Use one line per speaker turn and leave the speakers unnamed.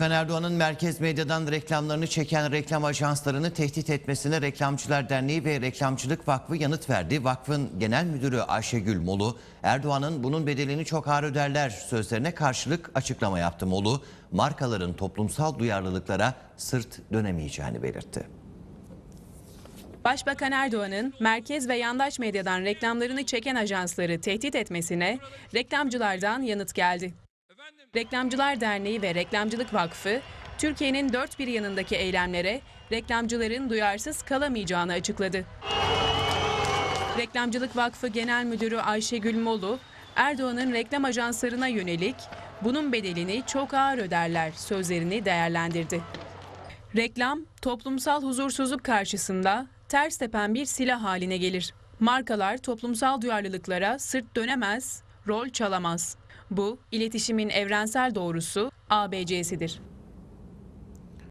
Başbakan Erdoğan'ın merkez medyadan reklamlarını çeken reklam ajanslarını tehdit etmesine Reklamcılar Derneği ve Reklamcılık Vakfı yanıt verdi. Vakfın genel müdürü Ayşegül Molu, Erdoğan'ın bunun bedelini çok ağır öderler sözlerine karşılık açıklama yaptı. Molu, markaların toplumsal duyarlılıklara sırt dönemeyeceğini belirtti.
Başbakan Erdoğan'ın merkez ve yandaş medyadan reklamlarını çeken ajansları tehdit etmesine reklamcılardan yanıt geldi. Reklamcılar Derneği ve Reklamcılık Vakfı, Türkiye'nin dört bir yanındaki eylemlere reklamcıların duyarsız kalamayacağını açıkladı. Reklamcılık Vakfı Genel Müdürü Ayşegül Molu, Erdoğan'ın reklam ajanslarına yönelik bunun bedelini çok ağır öderler sözlerini değerlendirdi. Reklam, toplumsal huzursuzluk karşısında ters tepen bir silah haline gelir. Markalar toplumsal duyarlılıklara sırt dönemez, rol çalamaz. Bu, iletişimin evrensel doğrusu ABC'sidir.